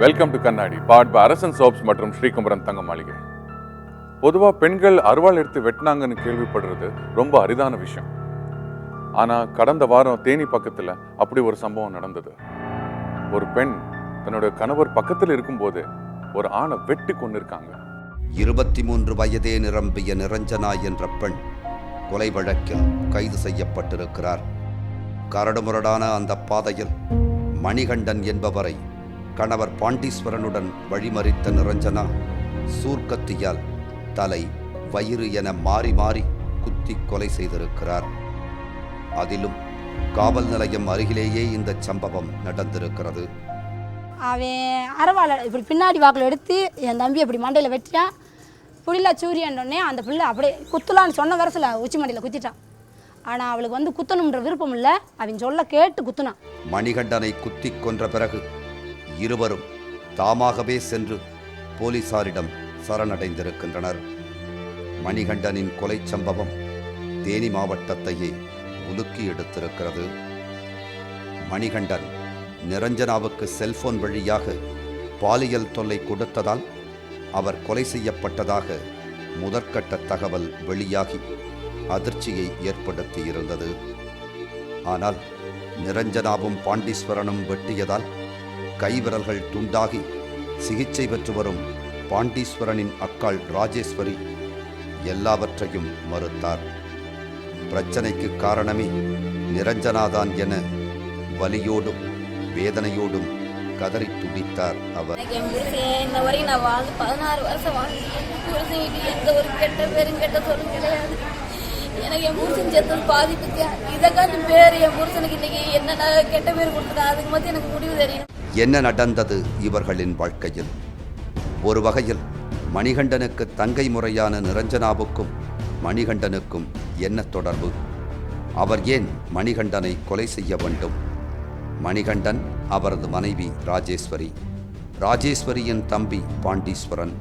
Welcome to கண்ணாடி பாட் by அரசன் soaps மற்றும் ஸ்ரீகுமரன் தங்க மாளிகை பொதுவாக பெண்கள் அருவாள் எடுத்து வெட்டினாங்கன்னு கேள்விப்படுறது ரொம்ப அரிதான விஷயம். ஆனால் கடந்த வாரம் தேனி பக்கத்தில் அப்படி ஒரு சம்பவம் நடந்தது. ஒரு பெண் தன்னுடைய கணவர் பக்கத்தில் இருக்கும்போது ஒரு ஆணை வெட்டி கொண்டிருக்காங்க. இருபத்தி மூன்று வயதே நிரம்பிய நிரஞ்சனா என்ற பெண் கொலை வழக்கில் கைது செய்யப்பட்டிருக்கிறார். கரடுமுரடான அந்த பாதையில் மணிகண்டன் என்பவரை கணவர் பாண்டீஸ்வரனுடன் வழிமறித்த நிரஞ்சனா சூர்க்கத்தியால் தலை வயிறு என மாறி மாறி குத்தி கொலை செய்திருக்கிறார். அதிலும் காவல் நிலையம் அருகிலேயே இந்த சம்பவம் நடந்திருக்கிறது. அவன் அரவாளை இப்படி பின்னாடி வாக்கில் எடுத்து என் தம்பி அப்படி மண்டையில் வெட்டிட்டான் புள்ள சூரியன்றோடனே அந்த பிள்ளை அப்படியே குத்தலான்னு சொன்ன வரசில் உச்சி மண்டையில் குத்திட்டான். ஆனால் அவளுக்கு வந்து குத்தணுன்ற விருப்பம் இல்லை. அவன் சொல்ல கேட்டு குத்துனான். மணிகண்டனை குத்திக் கொன்ற பிறகு இருவரும் தாமாகவே சென்று போலீசாரிடம் சரணடைந்திருக்கின்றனர். மணிகண்டனின் கொலை சம்பவம் தேனி மாவட்டத்தையே உலுக்கி எடுத்திருக்கிறது. மணிகண்டன் நிரஞ்சனாவுக்கு செல்போன் வழியாக பாலியல் தொல்லை கொடுத்ததால் அவர் கொலை செய்யப்பட்டதாக முதற்கட்ட தகவல் வெளியாகி அதிர்ச்சியை ஏற்படுத்தியிருந்தது. ஆனால் நிரஞ்சனாவும் பாண்டீஸ்வரனும் வெட்டியதால் கைவிரல்கள் துண்டாகி சிகிச்சை பெற்று வரும் பாண்டீஸ்வரனின் அக்காள் ராஜேஸ்வரி எல்லாவற்றையும் மறுத்தார். பிரச்சனைக்கு காரணமே நிரஞ்சனாதான் என வலியோடும் வேதனையோடும் கதறி துடித்தார் அவர். எனக்கு என் புருஷன் வரையும் நான் வாழ்ந்து பதினாறு வருஷம் வாழ்ந்து எந்த ஒரு கெட்ட பேரும் கெட்ட சொல்லும் கிடையாது. எனக்கு என் புருஷன் செத்தது பாதிப்புக்கு இதை காட்டி பேர் என் புருஷனுக்கு இன்னைக்கு என்னென்ன கெட்ட பேர் கொடுத்துட்டா அதுக்கு மட்டும் எனக்கு முடிவு தெரியும் என்ன நடந்தது இவர்களின் வாழ்க்கையில்? ஒரு வகையில் மணிகண்டனுக்கு தங்கை முறையான நிரஞ்சனாவுக்கும் மணிகண்டனுக்கும் என்ன தொடர்பு? அவர் ஏன் மணிகண்டனை கொலை செய்ய வேண்டும்? மணிகண்டன் அவரது மனைவி ராஜேஸ்வரி. ராஜேஸ்வரியின் தம்பி பாண்டீஸ்வரன்.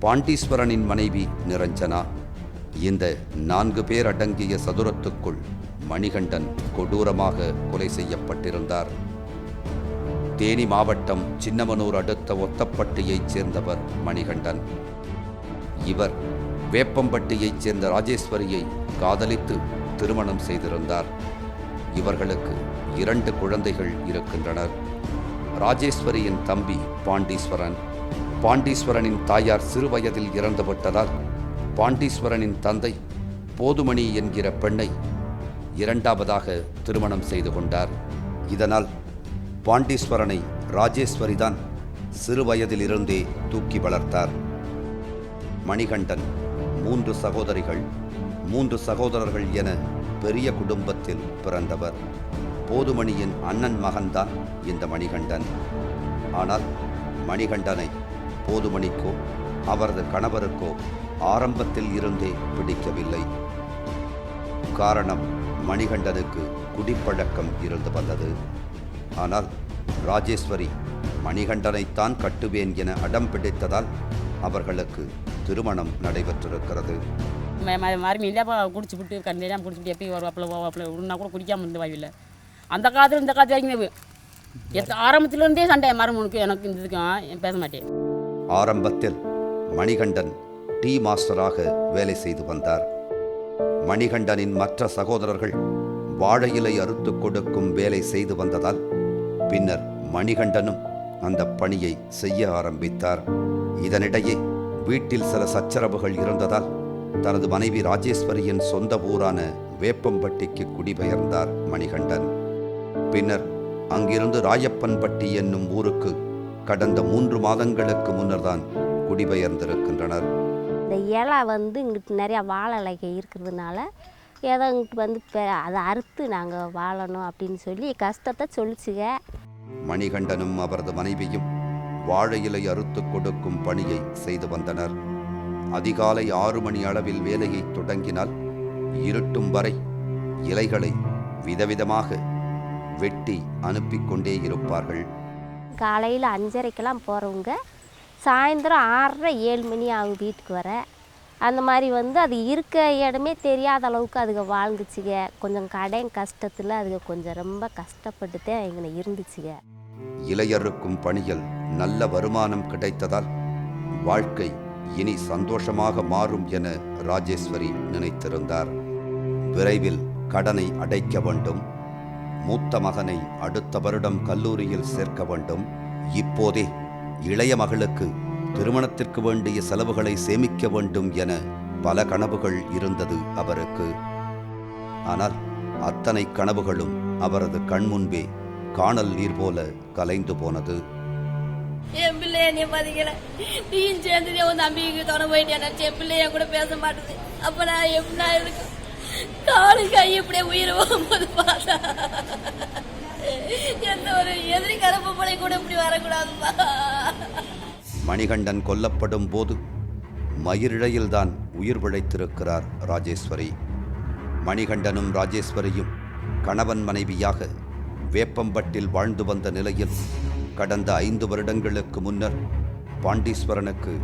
பாண்டீஸ்வரனின் மனைவி நிரஞ்சனா. இந்த நான்கு பேர் அடங்கிய சதுரத்துக்குள் மணிகண்டன் கொடூரமாக கொலை செய்யப்பட்டிருந்தார். தேனி மாவட்டம் சின்னமனூர் அடுத்த ஒத்தப்பட்டியைச் சேர்ந்தவர் மணிகண்டன். இவர் வேப்பம்பட்டியைச் சேர்ந்த ராஜேஸ்வரியை காதலித்து திருமணம் செய்திருந்தார். இவர்களுக்கு இரண்டு குழந்தைகள் இருக்கின்றனர். ராஜேஸ்வரியின் தம்பி பாண்டீஸ்வரன். பாண்டீஸ்வரனின் தாயார் சிறுவயதில் இறந்துவிட்டதால் பாண்டீஸ்வரனின் தந்தை போதுமணி என்கிற பெண்ணை இரண்டாவதாக திருமணம் செய்து கொண்டார். இதனால் பாண்டீஸ்வரனை ராஜேஸ்வரிதான் சிறுவயதிலிருந்தே தூக்கி வளர்த்தார். மணிகண்டன் மூன்று சகோதரிகள் மூன்று சகோதரர்கள் என பெரிய குடும்பத்தில் பிறந்தவர். போதுமணியின் அண்ணன் மகன்தான் இந்த மணிகண்டன். ஆனால் மணிகண்டனை போதுமணிக்கோ அவரது கணவருக்கோ ஆரம்பத்தில் இருந்தே பிடிக்கவில்லை. காரணம் மணிகண்டனுக்கு குடிப்பழக்கம் இருந்து வந்தது. ஆனால் ராஜேஸ்வரி மணிகண்டனைத்தான் கட்டுவேன் என அடம் பிடித்ததால் அவர்களுக்கு திருமணம் நடைபெற்றிருக்கிறது. மறுமை இல்லைப்பா குடிச்சு விட்டு கண்ணெல்லாம் குடிச்சுட்டு எப்பயும் வருவாப்பில் போவாப்பில் ஒன்றா கூட குடிக்காமல் இருந்த வாய்வில் அந்த காலத்தில் இந்த காலத்து வரைக்கும் எத்த ஆரம்பத்துலேருந்தே சண்டை மருமனுக்கு எனக்கு இந்த இதுக்கும் பேச மாட்டேன். ஆரம்பத்தில் மணிகண்டன் டீ மாஸ்டராக வேலை செய்து வந்தார். மணிகண்டனின் மற்ற சகோதரர்கள் வாழை இலை அறுத்து கொடுக்கும் வேலை செய்து வந்ததால் பின்னர் மணிகண்டனும் அந்த பணியை செய்ய ஆரம்பித்தார். இதனிடையே வீட்டில் சில சச்சரவுகள் இருந்ததால் தனது மனைவி ராஜேஸ்வரியின் சொந்த ஊரான வேப்பம்பட்டிக்கு குடிபெயர்ந்தார் மணிகண்டன். பின்னர் அங்கிருந்து ராயப்பன்பட்டி என்னும் ஊருக்கு கடந்த மூன்று மாதங்களுக்கு முன்னர்தான் குடிபெயர்ந்திருக்கின்றனர். இந்த இலை வந்து இங்கிட்டு நிறையா வாழை இலைகள் இருக்கிறதுனால ஏதோ இங்கிட்டு வந்து அதை அறுத்து நாங்கள் வாழணும் அப்படின்னு சொல்லி கஷ்டத்தை சொல்லிச்சுங்க. மணிகண்டனும் அவரது மனைவியும் வாழை இலை அறுத்து கொடுக்கும் பணியை செய்து வந்தனர். அதிகாலை ஆறு மணி அளவில் வேலையை தொடங்கினால் இருட்டும் வரை இலைகளை விதவிதமாக வெட்டி அனுப்பிக் கொண்டே இருப்பார்கள். காலையில் அஞ்சரைக்கெல்லாம் போகிறவங்க சாயந்தரம் ஆறரை ஏழு மணி ஆகும் வீட்டுக்கு வர. அந்த மாதிரி வந்து அது இருக்க இடமே தெரியாத அளவுக்கு அதுங்க வாழ்ந்துச்சுங்க. கொஞ்சம் கடன் கஷ்டத்தில் அதுங்க கொஞ்சம் ரொம்ப கஷ்டப்பட்டு தான் எங்களை இருந்துச்சுங்க. இளையருக்கும் பணியில் நல்ல வருமானம் கிடைத்ததால் வாழ்க்கை இனி சந்தோஷமாக மாறும் என ராஜேஸ்வரி நினைத்திருந்தார். விரைவில் கடனை அடைக்க வேண்டும். மூத்த மகனை அடுத்த வருடம் கல்லூரியில் சேர்க்க வேண்டும். இப்போதே இளைய மகளுக்கு திருமணத்திற்கு வேண்டிய செலவுகளை சேமிக்க வேண்டும் என பல கனவுகள் இருந்தது அவருக்கு. ஆனால் அத்தனை கனவுகளும் அவரது கண்முன்பே காணல் நீர் போல கலைந்து போனது. என் பிள்ளை என்னைய பாத்தீங்களா நீயும் சேர்ந்து உன் தம்பிக்கு துணை போயிட்டேன் நினைச்சு என் பிள்ளை கூட பேச மாட்டேது அப்ப நான் எப்படின்னா இருக்கும் காலு கை இப்படியே உயிர் போகும்போது பார்த்தா. எந்த ஒரு எதிரி கருப்பு படை கூட இப்படி வரக்கூடாதுப்பா. மணிகண்டன் கொல்லப்படும் போது மயிரிழையில்தான் உயிர் பிழைத்திருக்கிறார் ராஜேஸ்வரி. மணிகண்டனும் ராஜேஸ்வரியும் கணவன் மனைவியாக வேப்பம்பட்டில் வாழ்ந்து வந்த நிலையில் கடந்த ஐந்து வருடங்களுக்கு முன்னர் பாண்டீஸ்வரனுக்கு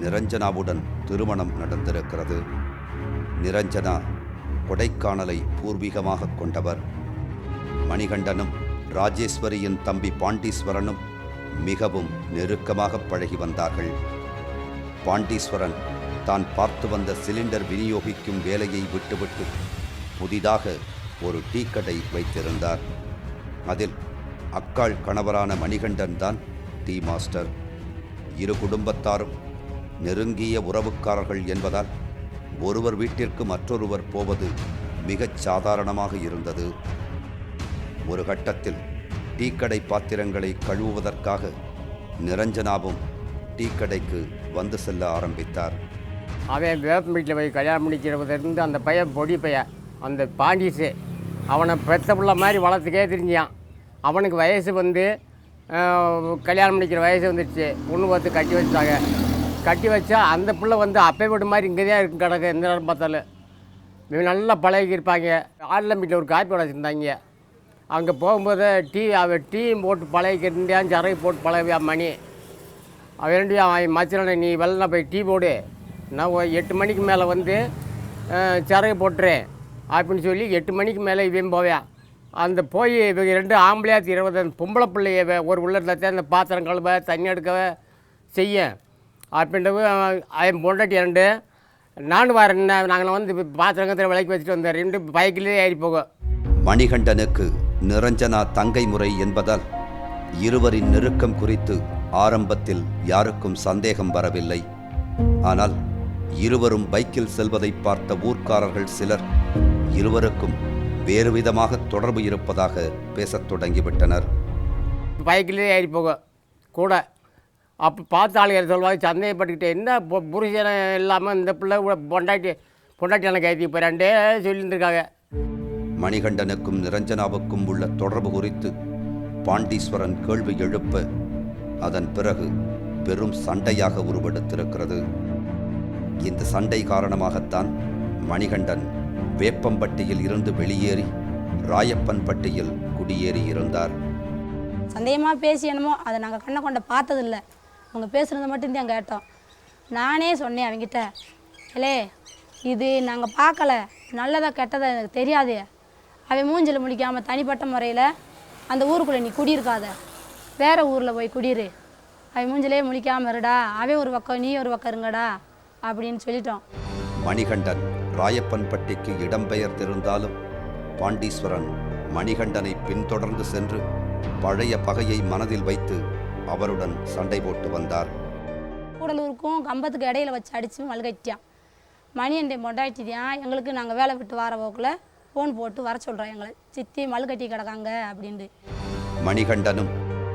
நிரஞ்சனாவுடன் திருமணம் நடந்திருக்கிறது. நிரஞ்சனா கொடைக்கானலை பூர்வீகமாக கொண்டவர். மணிகண்டனும் ராஜேஸ்வரியின் தம்பி பாண்டீஸ்வரனும் மிகவும் நெருக்கமாக பழகி வந்தார்கள். பாண்டீஸ்வரன் தான் பார்த்து வந்த சிலிண்டர் விநியோகிக்கும் வேலையை விட்டுவிட்டு புதிதாக ஒரு டீ கடை வைத்திருந்தார். அதில் அக்காள் கணவரான மணிகண்டன் தான் டீ மாஸ்டர். இரு குடும்பத்தாரும் நெருங்கிய உறவுக்காரர்கள் என்பதால் ஒருவர் வீட்டிற்கு மற்றொருவர் போவது மிகச் சாதாரணமாக இருந்தது. ஒரு கட்டத்தில் டீக்கடை பாத்திரங்களை கழுவுவதற்காக நிரஞ்சனாவும் டீக்கடைக்கு வந்து செல்ல ஆரம்பித்தார். அவன் வேப்பம்பட்டியில் போய் கல்யாணம் முடிக்கிறதுலேருந்து அந்த பையன் பொடி பையன் அந்த பாண்டிஸு அவனை பெத்த பிள்ளை மாதிரி வளர்த்துக்கே தெரிஞ்சான் அவனுக்கு வயசு வந்து கல்யாணம் முடிக்கிற வயசு வந்துடுச்சு பொண்ணு பார்த்து கட்டி வச்சாங்க கட்டி வச்சா அந்த பிள்ளை வந்து அப்பே வீடு மாதிரி இங்கே தான் இருக்கு கிடக்கு எந்த நேரம் பார்த்தாலும். இவன் நல்லா பழகியிருப்பாங்க. ஆடலம் வீட்டில் ஒரு காப்பி வச்சுருந்தாங்க. அங்கே போகும்போது டீ அவன் டீயும் போட்டு பழகிக்கிட்டான் சரகு போட்டு பழகியா மணி? அவன் ரெண்டு அவன் மச்சனை நீ வெள்ளன போய் டீ போடு. நான் எட்டு மணிக்கு மேலே வந்து சரகு போட்டுறேன் அப்படின்னு சொல்லி எட்டு மணிக்கு மேலே இவன் போவேன் அந்த போய் இவங்க ரெண்டு ஆம்பளையாத்தி இருபது அந்த பொம்பளை பிள்ளைய ஒரு உள்ள அந்த பாத்திரம் கழுவ தண்ணி எடுக்க செய்ய. அப்படின்றது அவன் அவன் பொண்டாட்டி ரெண்டு நானும் வரேன் நாங்கள் வந்து இப்ப பாத்திரம் கத்திர விலைக்கு வச்சுட்டு வந்தேன். ரெண்டு பைக்கிலே ஏறி போகும் மணிகண்டனுக்கு நிரஞ்சனா தங்கை முறை என்பதால் இருவரின் நெருக்கம் குறித்து ஆரம்பத்தில் யாருக்கும் சந்தேகம் வரவில்லை. ஆனால் இருவரும் பைக்கில் செல்வதை பார்த்த ஊர்க்காரர்கள் சிலர் இருவருக்கும் வேறு விதமாக தொடர்பு இருப்பதாக பேசத் தொடங்கிவிட்டனர். பைக்கிலே ஏறி போக கூட அப்போ பார்த்த ஆளுங்க சொல்லுவாங்க சந்தேகப்பட்டுக்கிட்டு என்ன பொ- இல்லாமல் இந்த பிள்ளை கூட பொண்டாட்டி பொண்டாட்டி எனக்கு ஏற்றி போயிடாண்டே சொல்லியிருந்துருக்காங்க மணிகண்டனுக்கும் நிரஞ்சனாவுக்கும் உள்ள தொடர்பு குறித்து பாண்டீஸ்வரன் கேள்வி எழுப்ப அதன் பிறகு பெரும் சண்டையாக உருவெடுத்திருக்கிறது. இந்த சண்டை காரணமாகத்தான் மணிகண்டன் வேப்பம்பட்டியில் இருந்து வெளியேறி ராயப்பன்பட்டியில் குடியேறி இருந்தார். சந்தேகமாக பேசி என்னமோ அதை நாங்கள் கண்ணை கொண்ட பார்த்ததில்ல. அவங்க பேசுனதை மட்டும்தான் கேட்டோம். நானே சொன்னேன் அவங்கிட்ட இல்லே இது நாங்கள் பார்க்கல. நல்லதா கெட்டதா எனக்கு தெரியாது. அவன் மூஞ்சில் முடிக்காமல் தனிப்பட்ட முறையில் அந்த ஊருக்குள்ளே நீ குடியிருக்காத. வேற ஊரில் போய் குடியிரு. அவன் மூஞ்சிலே முழிக்காம இருடா. அவன் ஒரு பக்கம் நீ ஒரு பக்கம் இருங்கடா அப்படின்னு சொல்லிட்டோம். மணிகண்டன் ராயப்பன்பட்டிக்கு இடம்பெயர்ந்திருந்தாலும் பாண்டீஸ்வரன் மணிகண்டனை பின்தொடர்ந்து சென்று பழைய பகையை மனதில் வைத்து அவருடன் சண்டை போட்டு வந்தார். கூடலூருக்கும் கம்பத்துக்கு இடையில வச்சு அடித்து மல்கட்டியான். மணி என் பொண்டாட்டிதான். எங்களுக்கு நாங்கள் வேலை விட்டு வர போக்கில் ஃபோன் போட்டு வர சொல்கிறோம் எங்களை சித்தி மல்கட்டி கிடக்காங்க அப்படின்ட்டு. மணிகண்டனும்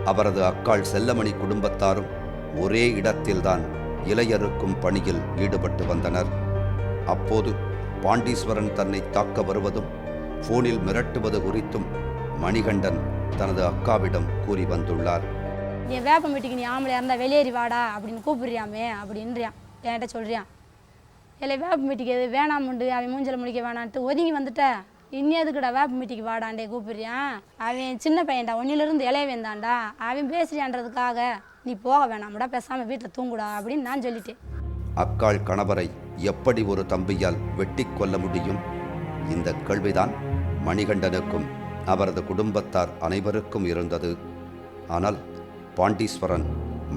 அவரது அக்காள் செல்லமணி குடும்பத்தாரும் ஒரே இடத்தில்தான் இலையறுக்கும் பணியில் ஈடுபட்டு வந்தனர். அப்போது பாண்டீஸ்வரன் தன்னை தாக்க வருவதும் போனில் மிரட்டுவது குறித்தும் மணிகண்டன் தனது அக்காவிடம் கூறி வந்துள்ளார். நீ வேப்பம் வீட்டுக்கு நீ ஆம்பளை இருந்தால் வெளியேறி வாடா அப்படின்னு கூப்பிடுறியாமே அப்படின்றியான். என்கிட்ட சொல்றியான். இல்லை வேப்பம் வீட்டுக்கு எது வேணாமுண்டு அவன் மூஞ்சில முடிக்க வேணான்ட்டு ஒதுங்கி வந்துட்ட. இனி எதுக்குடா வேப்பம் வீட்டுக்கு வாடாண்டே கூப்பிடுறியான் அவன் சின்ன பையன்டா ஒன்னிலிருந்து இளைய வேந்தான்டா அவன் பேசுறியான்றதுக்காக நீ போக வேணாம்டா பேசாமல் வீட்டில் தூங்குடா அப்படின்னு நான் சொல்லிட்டேன். அக்காள் கணவரை எப்படி ஒரு தம்பியால் வெட்டி கொல்ல முடியும்? இந்த கேள்விதான் மணிகண்டனுக்கும் அவரது குடும்பத்தார் அனைவருக்கும் இருந்தது. ஆனால் பாண்டீஸ்வரன்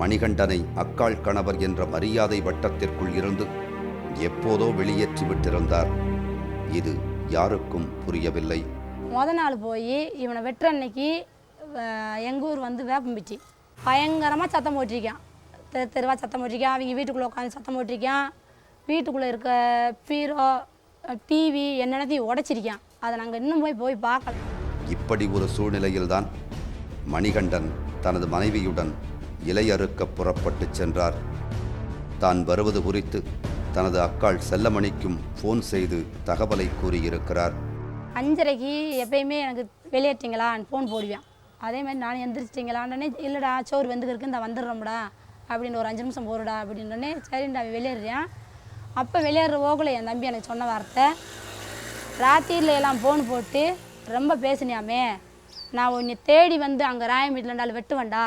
மணிகண்டனை அக்காள் கணவர் என்ற மரியாதை வட்டத்திற்குள் இருந்து எப்போதோ வெளியேற்றி விட்டிருந்தார். இது யாருக்கும் புரியவில்லை. முத நாள் போய் இவனை வெட்டுற அன்னைக்கு எங்கள் ஊர் வந்து வேப்பம்பிச்சி பயங்கரமாக சத்தம் போட்டிருக்கான். தெரு தெருவாக சத்தம் போட்டிருக்கான். அவங்க வீட்டுக்குள்ளே உட்காந்து சத்தம் போட்டிருக்கான். வீட்டுக்குள்ளே இருக்க பீரோ டிவி என்னென்னத்தையும் உடைச்சிருக்கான். அதை நாங்கள் இன்னும் போய் போய் பார்க்கல. இப்படி ஒரு சூழ்நிலையில்தான் மணிகண்டன் தனது மனைவியுடன் இலையறுக்க புறப்பட்டுச் சென்றார். தான் வருவது குறித்து தனது அக்காள் செல்லமணிக்கும் ஃபோன் செய்து தகவலை கூறியிருக்கிறார். அஞ்சரைக்கு எப்பயுமே எனக்கு வெளியேற்றிங்களான்னு ஃபோன் போடுவேன். அதே மாதிரி நான் எந்திரிச்சிட்டிங்களான்னே இல்லைடா சோறு வெந்துக்கிருக்கு இந்த வந்துடுறோம்டா. அப்படின்னு ஒரு அஞ்சு நிமிஷம் போடுடா அப்படின்னே சரிண்டா வெளியேறியான் அப்போ வெளியேற போகல என் தம்பி எனக்கு சொன்ன வார்த்தை. ராத்திரில எல்லாம் ஃபோன் போட்டு ரொம்ப பேசினியாமே நான் உன்னை தேடி வந்து அங்கே ராயம் வீட்டில் வெட்டுவேன்டா.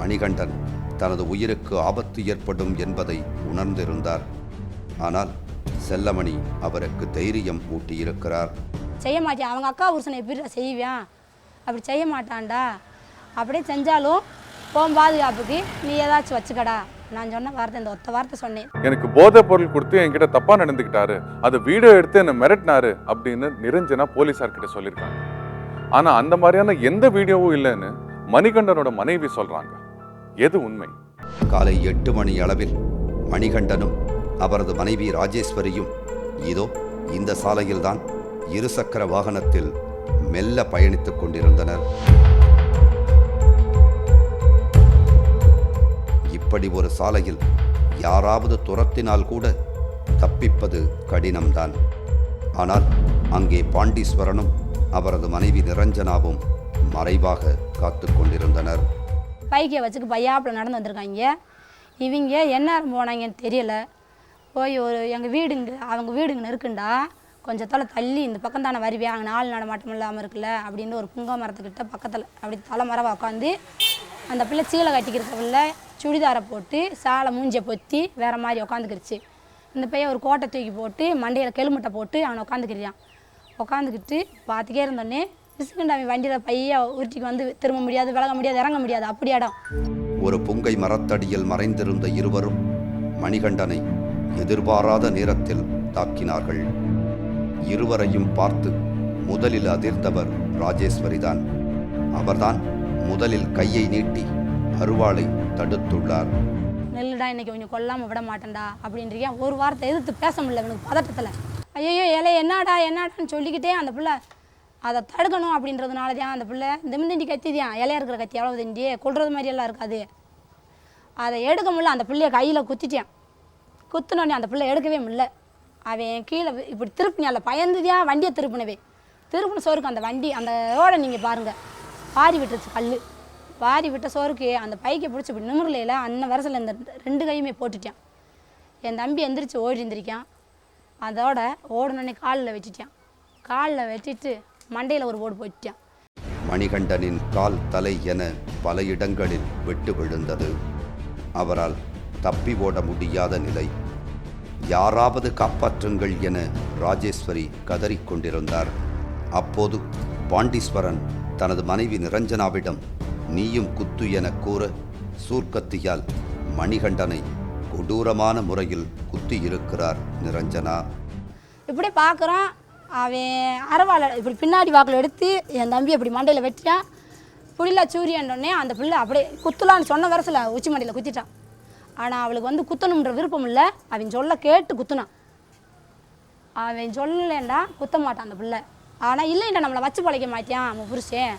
மணிகண்டன் தனது உயிருக்கு ஆபத்து ஏற்படும் என்பதை உணர்ந்திருந்தார். ஆனால் செல்லமணி அவருக்கு தைரியம் ஊட்டியிருக்கிறார் செய்ய மாட்டேன் அவங்க அக்கா புருஷனை எப்படி செய்வேன்? அப்படி செய்ய மாட்டான்டா. அப்படியே செஞ்சாலும் போன் பாதுகாப்புக்கு நீ ஏதாச்சும் வச்சுக்கடா. நான் சொன்ன வார்த்தை இந்த ஒத்த வார்த்தை சொன்னேன். எனக்கு போதைப் பொருள் கொடுத்து என்கிட்ட தப்பா நடந்துக்கிட்டாரு. அது வீடியோ எடுத்து என்னை மிரட்டினாரு அப்படின்னு நிரஞ்சனா போலீஸார் கிட்ட சொல்லியிருக்காங்க. ஆனா அந்த மாதிரியான எந்த வீடியோவும் இல்லைன்னு மணிகண்டனோட மனைவி சொல்றாங்க. எது உண்மை? காலை எட்டு மணி அளவில் மணிகண்டனும் அவரது மனைவி ராஜேஸ்வரியும் இதோ இந்த சாலையில்தான் இருசக்கர வாகனத்தில் மெல்ல பயணித்துக் கொண்டிருந்தனர். இப்படி ஒரு சாலையில் யாராவது துரத்தினால் கூட தப்பிப்பது கடினம்தான். ஆனால் அங்கே பாண்டீஸ்வரனும் அவரது மனைவி நிரஞ்சனாவும் மறைவாக காத்து கொண்டிருந்தனர். பைக்கை வச்சுக்கு பையாப்பில் நடந்து வந்திருக்காங்க. இவங்க என்ன போனாங்கன்னு தெரியல. போய் ஒரு எங்கள் வீடுங்க அவங்க வீடுங்க இருக்குண்டா. கொஞ்சம் தலை தள்ளி இந்த பக்கம் தானே வருவியா அங்கே நாலு நடமாட்டம் இல்லாமல் இருக்குல்ல அப்படின்னு ஒரு புங்க மரத்துக்கிட்ட பக்கத்தில் அப்படி தலை மரம் உட்காந்து அந்த பிள்ளை சீலை கட்டிக்கிற பிள்ளை சுடிதாரை போட்டு சாலை மூஞ்சியை பொத்தி வேறு மாதிரி உட்காந்துக்கிருச்சு இந்த பையன் ஒரு கோட்டை தூக்கி போட்டு மண்டையில் கெளுமட்டை போட்டு அவனை உட்காந்துக்கிறியான் உட்காந்துக்கிட்டு பார்த்துக்கே இருந்தோடனே பிசுக்குண்டு வண்டியில் பைய உருட்டிக்கு வந்து திரும்ப முடியாது விலக முடியாது இறங்க முடியாது அப்படி இடம் ஒரு புங்கை மரத்தடியில் மறைந்திருந்த இருவரும் மணிகண்டனை எதிர்பாராத நேரத்தில் தாக்கினார்கள். இருவரையும் பார்த்து முதலில் அதிர்ந்தவர் ராஜேஸ்வரிதான். அவர்தான் முதலில் கையை நீட்டி அருவாளை தடுத்துள்ளார். நெல்லுடா இன்னைக்கு கொஞ்சம் கொல்லாமல் விட மாட்டேன்டா அப்படின்றியா? ஒரு வார்த்தை எதிர்த்து பேச முடியல எனக்கு பதட்டத்தில். ஐயோ இலை என்னடா என்னடான்னு சொல்லிக்கிட்டே அந்த பிள்ளை அதை தடுக்கணும் அப்படின்றதுனால தான் அந்த பிள்ளை திமிந்தண்டி கத்தி தான் இலையா இருக்கிற கத்தி எவ்வளோ திண்டி கொள்றது மாதிரியெல்லாம் இருக்காது. அதை எடுக்க முடியல அந்த பிள்ளைய கையில் குத்திட்டேன். குத்துனோடனே அந்த பிள்ளை எடுக்கவே முடியல. அவன் கீழே இப்படி திருப்பினியால பயந்துதியா வண்டியை திருப்பினவே. திருப்பின சோறுக்கு அந்த வண்டி அந்த ரோடை நீங்கள் பாருங்கள் வாரி விட்டுருச்சு கல் வாரி விட்ட சோறுக்கு அந்த பைக்கை பிடிச்சி இப்படி நிமிரலையில் அந்த வரசில் இந்த ரெண்டு கையுமே போட்டுட்டான். என் தம்பி எந்திரிச்சு ஓடி இருந்திருக்கான். அதோட ஓடணுன்னே காலில் வெட்டிட்டான். காலில் வெட்டிட்டு மண்டையில் ஒரு ஓடு போட்டுட்டான். மணிகண்டனின் கால் தலை என பல இடங்களில் வெட்டு விழுந்தது. அவரால் தப்பி ஓட முடியாத நிலை. யாராவது காப்பாற்றுங்கள் என ராஜேஸ்வரி கதறிக் கொண்டிருந்தார். அப்போது பாண்டீஸ்வரன் தனது மனைவி நிரஞ்சனாவிடம் நீயும் குத்து என கூற சூர்க்கத்தியால் மணிகண்டனை கொடூரமான முறையில் குத்தியிருக்கிறார் நிரஞ்சனா. இப்படி பார்க்குறான். அவன் அரவாளை இப்படி பின்னாடி வாக்கில் எடுத்து என் தம்பி இப்படி மண்டையில் வெட்டிட்டான். புடில சூரியன்னொடனே அந்த பிள்ளை அப்படியே குத்துலான்னு சொன்ன வரசில் உச்சி மண்டையில் குத்திட்டான். ஆனால் அவளுக்கு வந்து குத்தணுன்ற விருப்பம் இல்லை. அவன் சொல்ல கேட்டு குத்துனான். அவன் சொல்லலைண்டா குத்த மாட்டான் அந்த பிள்ளை. ஆனால் இல்லைண்டா நம்மளை வச்சு பழைக்க மாட்டியான் அவன் புரிச்சேன்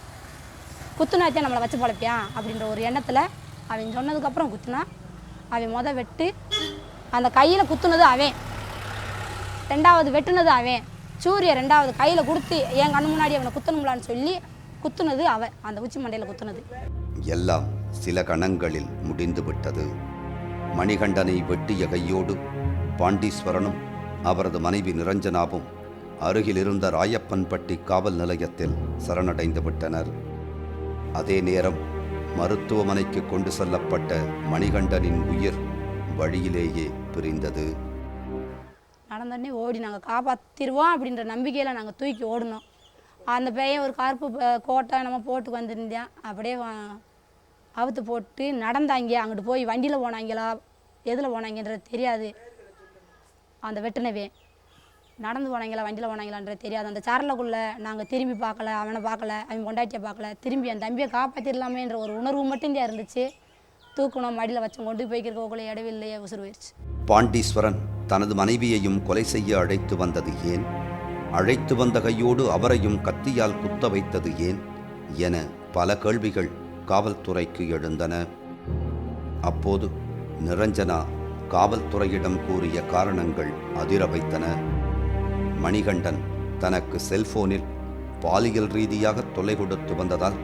குத்துனாத்தியா நம்மளை வச்சு பழைப்பியான் அப்படின்ற ஒரு எண்ணத்தில் அவன் சொன்னதுக்கப்புறம் குத்துனான் அவன் முத வெட்டு அந்த கையில் குத்துனது அவன். ரெண்டாவது வெட்டுனது அவன். சூரிய ரெண்டாவது கையில் கொடுத்து என் கண்ணு முன்னாடி அவனை குத்தணும்லான்னு சொல்லி குத்துனது அவன். அந்த உச்சி மண்டையில் குத்துனது. எல்லாம் சில கணங்களில் முடிந்து விட்டது மணிகண்டனை வெட்டிய கையோடு பாண்டீஸ்வரனும் அவரது மனைவி நிரஞ்சனாவும் அருகிலிருந்த ராயப்பன்பட்டி காவல் நிலையத்தில் சரணடைந்து விட்டனர். அதே நேரம் மருத்துவமனைக்கு கொண்டு செல்லப்பட்ட மணிகண்டனின் உயிர் வழியிலேயே பிரிந்தது. நடந்தோடனே ஓடி நாங்கள் காப்பாற்றிடுவோம் அப்படின்ற நம்பிக்கையில் நாங்கள் தூக்கி ஓடினோம். அந்த பையன் ஒரு கருப்பு கோட்டை நம்ம போட்டு வந்திருந்தேன். அப்படியே வா- அவுத்து போட்டு நடந்தாங்க அங்கிட்டு போய் வண்டியில் போனாங்களா எதில் போனாங்கன்றது தெரியாது. அந்த வெட்டினவே. நடந்து போனாங்களா வண்டியில் போனாங்களான்றது தெரியாது. அந்த சரளைக்குள்ளே நாங்கள் திரும்பி பார்க்கல அவனை பார்க்கல அவன் கொண்டாட்டியை பார்க்கல. திரும்பி என் தம்பியை காப்பாற்றிடலாமேன்ற ஒரு உணர்வு மட்டும்தான் இருந்துச்சு. தூக்கணும் மடியில் வச்சு கொண்டு போய்க்கிறக்கோக்குள்ளே இடவில்லையே உசுறு போயிடுச்சு பாண்டீஸ்வரன் தனது மனைவியையும் கொலை செய்ய அழைத்து வந்தது ஏன்? அழைத்து வந்த கையோடு அவரையும் கத்தியால் குத்த வைத்தது ஏன்? என பல கேள்விகள் காவல்துறைக்கு எழுந்தன. அப்போது நிரஞ்சனா காவல்துறையிடம் கூறிய காரணங்கள் அதிர வைத்தன. மணிகண்டன் தனக்கு செல்போனில் பாலியல் ரீதியாக தொல்லை கொடுத்து வந்ததால்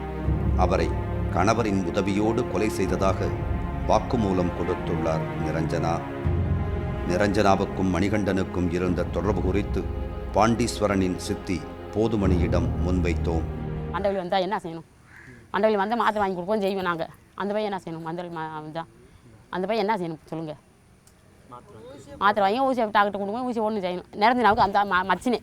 அவரை கணவரின் உதவியோடு கொலை செய்ததாக வாக்குமூலம் கொடுத்துள்ளார் நிரஞ்சனா. நிரஞ்சனாவுக்கும் மணிகண்டனுக்கும் இருந்த தொடர்பு குறித்து பாண்டீஸ்வரனின் சித்தி போதுமணியிடம் முன்வைத்தோம். வந்தால் என்ன செய்யணும்? மண்டபத்தில் வந்தால் மாத்திரை வாங்கி கொடுப்போம் செய்வோம் நாங்கள் அந்த பையன் என்ன செய்யணும்? மண்டபத்தில் வந்தால் அந்த பையன் என்ன செய்யணும் சொல்லுங்கள் மாத்திரை வாங்கி ஊசி டாக்டர் கொடுங்க ஊசி ஒன்று செய்யணும். நிறந்தினாவுக்கு அந்த மச்சினே.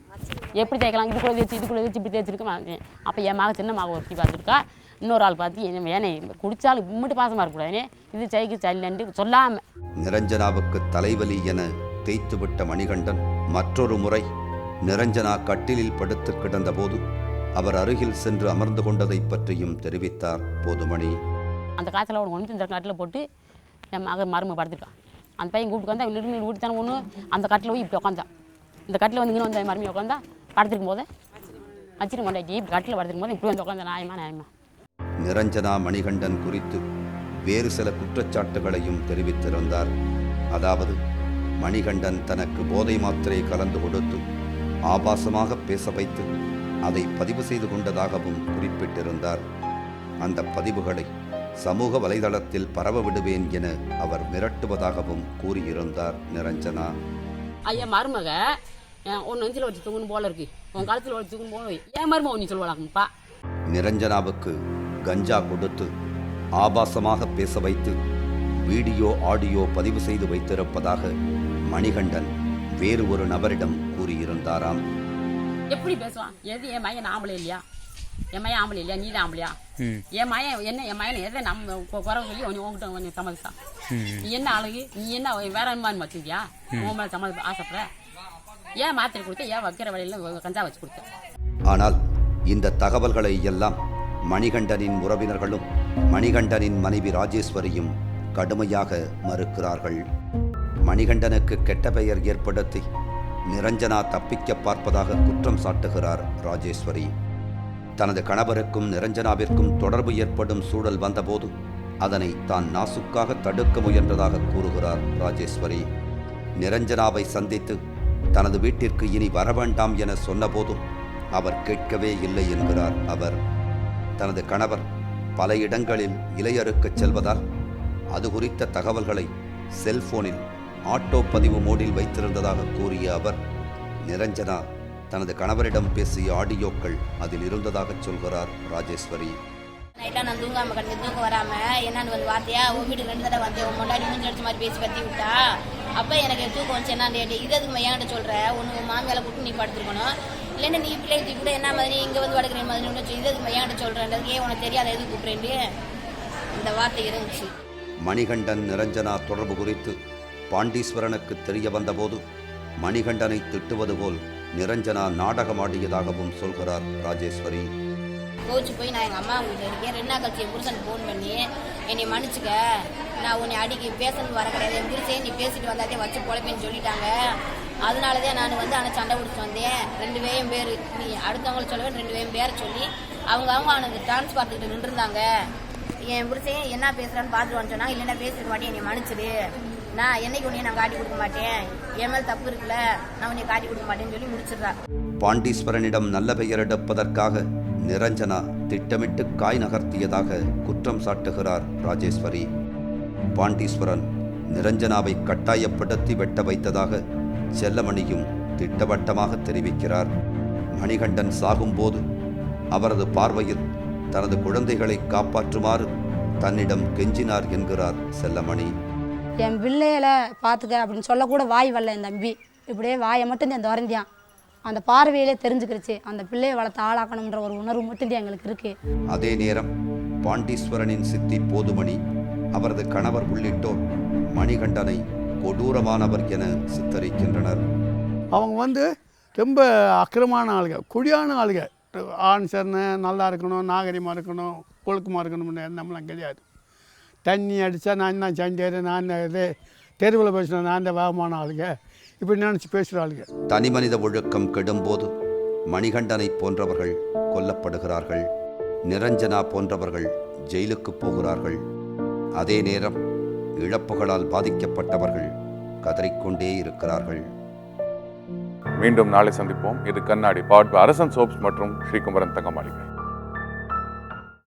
எப்படி தேய்க்கலாம்? இதுக்குள்ளே தேய்ச்சி இதுக்குள்ளே தேய்ச்சி இப்படி தேய்ச்சிருக்கு அப்போ என் மக சின்ன மக ஒருத்தி பார்த்துருக்கா. இன்னொரு ஆள் பார்த்து என்ன வேணே குடித்தாலும் இம்மிட்டு பாசமாக இருக்கக்கூடாது இது செய்க்கு சல்லன்ட்டு சொல்லாமல் நிரஞ்சனாவுக்கு தலைவலி என தேய்த்துவிட்ட மணிகண்டன் மற்றொரு முறை நிரஞ்சனா கட்டிலில் படுத்து கிடந்தபோது அவர் அருகில் சென்று அமர்ந்து கொண்டதை பற்றியும் தெரிவித்தார் போதுமணி. அந்த காய்ச்சல ஒரு ஒன்று இந்த கட்டில் போட்டு என் மக மருமை படுத்துருக்கான். அந்த பையன் கூப்பிட்டு வந்தா நிறுமி ஊட்டி தானே ஒன்று அந்த கட்டில் போய் இப்படி உட்காந்தான் இந்த கட்டில் வந்து இங்கே வந்து மருமி உட்காந்தா படுத்துருக்கும் போது வச்சிருக்க கொண்டாட்டி இப்படி கட்டில் படுத்துருக்கும் போது இப்படி வந்து உட்காந்தா நியாயமா நியாயமா? நிரஞ்சனா மணிகண்டன் குறித்து வேறு சில குற்றச்சாட்டுகளையும் தெரிவித்திருந்தார். அதாவது மணிகண்டன் தனக்கு போதை மாத்திரை கலந்து கொடுத்து ஆபாசமாக பேச வைத்து அதை பதிவு செய்து கொண்டதாகவும் குறிப்பிட்டிருந்தார். அந்த பதிவுகளை சமூக வலைதளத்தில் பரவ விடுவேன் என அவர் மிரட்டுவதாகவும் கூறியிருந்தார் நிரஞ்சனா. ஐயா மருமக உன் நெஞ்சில் வச்சு தூங்கணும் போல இருக்கு. உன் கழுத்தில் வச்சு தூங்கணும் போல. ஏன் மருமக நீ சொல்லுவாங்கப்பா நிரஞ்சனாவுக்கு கஞ்சா கொடுத்து ஆபாசமாக பேச வைத்து வீடியோ ஆடியோ பதிவு செய்து வைத்திருப்பதாக மணிகண்டன் வேறு ஒரு நபரிடம் கூறியிருந்தாராம். எப்படி பேசுவான் எது என் மயன் ஆம்பளை இல்லையா? என் மயன் ஆம்பளை இல்லையா? நீ தான் ஆம்பளையா என் மயன் என்ன என் மயன் எதை நம்ம குறை சொல்லி உன் உங்ககிட்ட கொஞ்சம் சம்மதிச்சா? நீ என்ன அழகு? நீ என்ன வேற மாதிரி வச்சிருக்கியா? உன் மேல சம்மதி ஆசைப்படுற? ஏன் மாத்திரை கொடுத்த ஏன் வைக்கிற வழியில கஞ்சா வச்சு கொடுத்த ஆனால் இந்த தகவல்களை எல்லாம் மணிகண்டனின் உறவினர்களும் மணிகண்டனின் மனைவி ராஜேஸ்வரியும் கடுமையாக மறுக்கிறார்கள். மணிகண்டனுக்கு கெட்ட பெயர் ஏற்படுத்தி நிரஞ்சனா தப்பிக்க பார்ப்பதாக குற்றம் சாட்டுகிறார் ராஜேஸ்வரி. தனது கணவருக்கும் நிரஞ்சனாவிற்கும் தொடர்பு ஏற்படும் சூழல் வந்தபோது அதனை தான் நாசுக்காக தடுக்க முயன்றதாக கூறுகிறார் ராஜேஸ்வரி. நிரஞ்சனாவை சந்தித்து தனது வீட்டிற்கு இனி வர வேண்டாம் என சொன்னபோதும் அவர் கேட்கவே இல்லை என்கிறார் அவர். தனது கணவர் பல இடங்களில் இலையறுக்கச் செல்வதால் அது குறித்த தகவல்களை செல்போனில் ஆட்டோ பதிவு மோடில் வைத்திருந்ததாக கூறிய அவர் நிரஞ்சனா தனது கணவரிடம் பேசிய ஆடியோக்கள் அதில் இருந்ததாக சொல்கிறார் ராஜேஸ்வரி. நைட்டாக நான் தூங்காம கிடந்து தூக்கம் வராம என்னன்னு வந்து வார்த்தையா உன் வீட்டுக்கு ரெண்டு தடவை வந்து உன் முன்னாடி மூஞ்சி அடிச்ச மாதிரி பேசி பத்தி விட்டா? அப்போ எனக்கு தூக்கம் வந்துச்சு. என்ன கேட்டு இது எதுக்கு மையாண்ட சொல்ற? ஒன்று உன் மாமியால கூப்பிட்டு நீ படுத்துருக்கணும். இல்லைன்னா நீ தூக்கி கூட என்ன மாதிரி இங்கே வந்து படுக்கிற மாதிரி ஒன்று இது எதுக்கு மையாண்ட சொல்கிறேன்றது ஏன் உனக்கு தெரியாத? எதுக்கு கூப்பிட்றேன்ட்டு? இந்த வார்த்தை இருந்துச்சு. மணிகண்டன் நிரஞ்சனா தொடர்பு குறித்து பாண்டீஸ்வரனுக்கு தெரிய வந்தபோது மணிகண்டனை திட்டுவது போல் நிரஞ்சனா நாடகமாடியதாகவும் சொல்கிறார் ராஜேஸ்வரி. கோச்சு போய் நான் எங்கள் அம்மா வீட்டில் இருக்கேன். ரெண்டா கட்சியை புருஷன் ஃபோன் பண்ணி என்னை மன்னிச்சுக்க. நான் உன்னை அடிக்கி பேசணும் வர கிடையாது. என் புருஷே நீ பேசிட்டு வந்தாதே வச்சு பொழைப்பேன்னு சொல்லிட்டாங்க. அதனால தான் நான் வந்து ஆனால் சண்டை பிடிச்சி வந்தேன். ரெண்டு பேரும் பேர் நீ அடுத்தவங்களை சொல்லவே ரெண்டு பேரும் பேரை சொல்லி அவங்க அவங்க அவனுக்கு டான்ஸ் பார்த்துக்கிட்டு நின்றுருந்தாங்க. என் புருஷன் என்ன பேசுகிறான்னு பார்த்துட்டு சொன்னாங்க இல்லைன்னா பேசிட்டு மாட்டேன் என்னை மன்னிச்சிடு. நான் என்னைக்கு உன்னைய நான் காட்டி கொடுக்க மாட்டேன்? என் மேல் தப்பு இருக்குல்ல நான் உன்னை காட்டி கொடுக்க மாட்டேன்னு சொல்லி முடிச்சிடுறா. பாண்டீஸ்வரனிடம் நல்ல பெயர் எடுப்பதற்காக நிரஞ்சனா திட்டமிட்டு காய் நகர்த்தியதாக குற்றம் சாட்டுகிறார் ராஜேஸ்வரி. பாண்டீஸ்வரன் நிரஞ்சனாவை கட்டாயப்படுத்தி வெட்ட வைத்ததாக செல்லமணியும் திட்டவட்டமாக தெரிவிக்கிறார். மணிகண்டன் சாகும்போது அவரது பார்வையில் தனது குழந்தைகளை காப்பாற்றுமாறு தன்னிடம் கெஞ்சினார் என்கிறார் செல்லமணி. என் பிள்ளையில பார்த்துக்க அப்படின்னு சொல்லக்கூட வாய் வரல என் தம்பி. இப்படியே வாயை மட்டும் தான் திறந்தியான். அந்த பார்வையிலே தெரிஞ்சுக்கிருச்சு. அந்த பிள்ளையை வளர்த்து ஆளாக்கணுன்ற ஒரு உணர்வு மட்டும்தான் எங்களுக்கு இருக்குது அதே நேரம் பாண்டீஸ்வரனின் சித்தி போதுமணி அவரது கணவர் உள்ளிட்டோர் மணிகண்டனை கொடூரமானவர் என சித்தரிக்கின்றனர். அவங்க வந்து ரொம்ப அக்கிரமான ஆளுங்க. குடியான ஆளுங்க. ஆண் சேர்ந்து நல்லா இருக்கணும் நாகரிகமாக இருக்கணும் ஒழுக்கமாக இருக்கணும்னு எண்ணம்லாம் கிடையாது. தண்ணி அடித்தா நான் தான் சண்டேரு நான் இது. தெருவில் பேசினேன் நான் தான் வேகமான ஆளுங்க. இப்படி நினச்சி பேசுகிற ஆளுங்க தனிமனித ஒழுக்கம் கெடும்போது மணிகண்டனை போன்றவர்கள் கொல்லப்படுகிறார்கள். நிரஞ்சனா போன்றவர்கள் ஜெயிலுக்கு போகிறார்கள். அதே நேரம் இழப்புகளால் பாதிக்கப்பட்டவர்கள் கதறிக்கொண்டே இருக்கிறார்கள். மீண்டும் நாளை சந்திப்போம். இது கண்ணாடி பாட் அரசன் சோப்ஸ் மற்றும் ஸ்ரீகுமரன் தங்க மாளிகை